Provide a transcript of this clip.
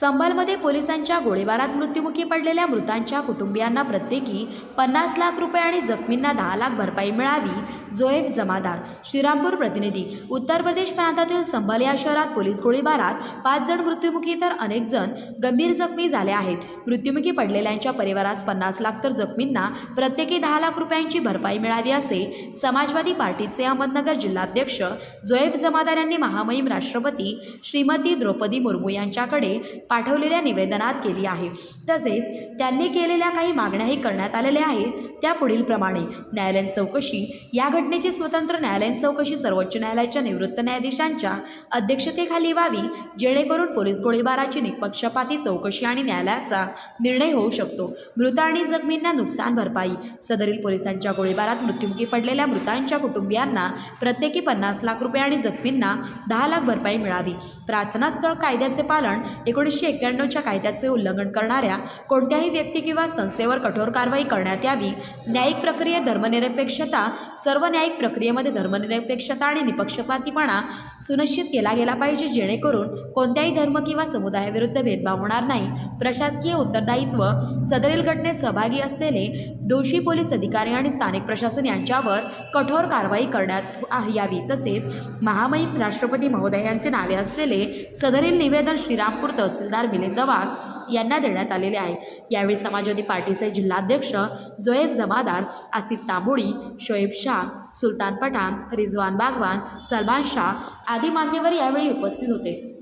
संबलमध्ये पोलिसांच्या गोळीबारात मृत्युमुखी पडलेल्या मृतांच्या कुटुंबियांना प्रत्येकी पन्नास लाख रुपये आणि जखमींना दहा लाख भरपाई मिळावी जोएफ जमादार श्रीरामपूर प्रतिनिधी उत्तर प्रदेश प्रांतातील संबल या शहरात पोलीस गोळीबारात पाच जण मृत्युमुखी तर अनेक जण गंभीर जखमी झाले आहेत. मृत्युमुखी पडलेल्यांच्या परिवारास पन्नास लाख तर जखमींना प्रत्येकी दहा लाख रुपयांची भरपाई मिळावी असे समाजवादी पार्टीचे अहमदनगर जिल्हाध्यक्ष जोएफ जमादार यांनी महामहिम राष्ट्रपती श्रीमती द्रौपदी मुर्मू यांच्याकडे पाठवलेल्या निवेदनात केली आहे. तसेच त्यांनी केलेल्या काही मागण्याही करण्यात आलेल्या आहेत. त्या पुढीलप्रमाणे न्यायालयीन चौकशी या घटनेची स्वतंत्र न्यायालयीन चौकशी सर्वोच्च न्यायालयाच्या निवृत्त न्यायाधीशांच्या अध्यक्षतेखाली व्हावी जेणेकरून पोलीस गोळीबाराची निष्पक्षपाती चौकशी आणि न्यायालयाचा निर्णय होऊ शकतो. मृत आणि जखमींना नुकसान भरपाई. सदरील पोलिसांच्या गोळीबारात मृत्युमुखी पडलेल्या मृतांच्या कुटुंबियांना प्रत्येकी पन्नास लाख रुपये आणि जखमींना दहा लाख भरपाई मिळावी. प्रार्थनास्थळ कायद्याचे पालन एकोणीसशे एक्क्याण्णवच्या कायद्याचे उल्लंघन करणाऱ्या कोणत्याही व्यक्ती किंवा संस्थेवर कठोर कारवाई करण्यात यावी. न्यायिक प्रक्रियेत धर्मनिरपेक्षता सर्व न्यायिक प्रक्रियेमध्ये धर्मनिरपेक्षता आणि निपक्षपातीपणा सुनिश्चित केला गेला पाहिजे जेणेकरून कोणत्याही धर्म किंवा समुदायाविरुद्ध भेदभाव होणार नाही. प्रशासकीय उत्तरदायित्व सदरील घटनेत सहभागी असलेले दोषी पोलीस अधिकारी आणि स्थानिक प्रशासन यांच्यावर कठोर कारवाई करण्यात आ- यावी. तसेच महामहिम राष्ट्रपती महोदय यांचे नावे असलेले सदरील निवेदन श्रीरामपूर तहसीलदार मिलिंद वाघ यांना देण्यात आलेले आहे. यावेळी समाजवादी पार्टीचे जिल्हाध्यक्ष जोएफ जमादार आसिफ तांबोळी शोएब शाह सुलतान पठाण रिजवान बागवान सलमान शाह आदी मान्यवर यावेळी उपस्थित होते.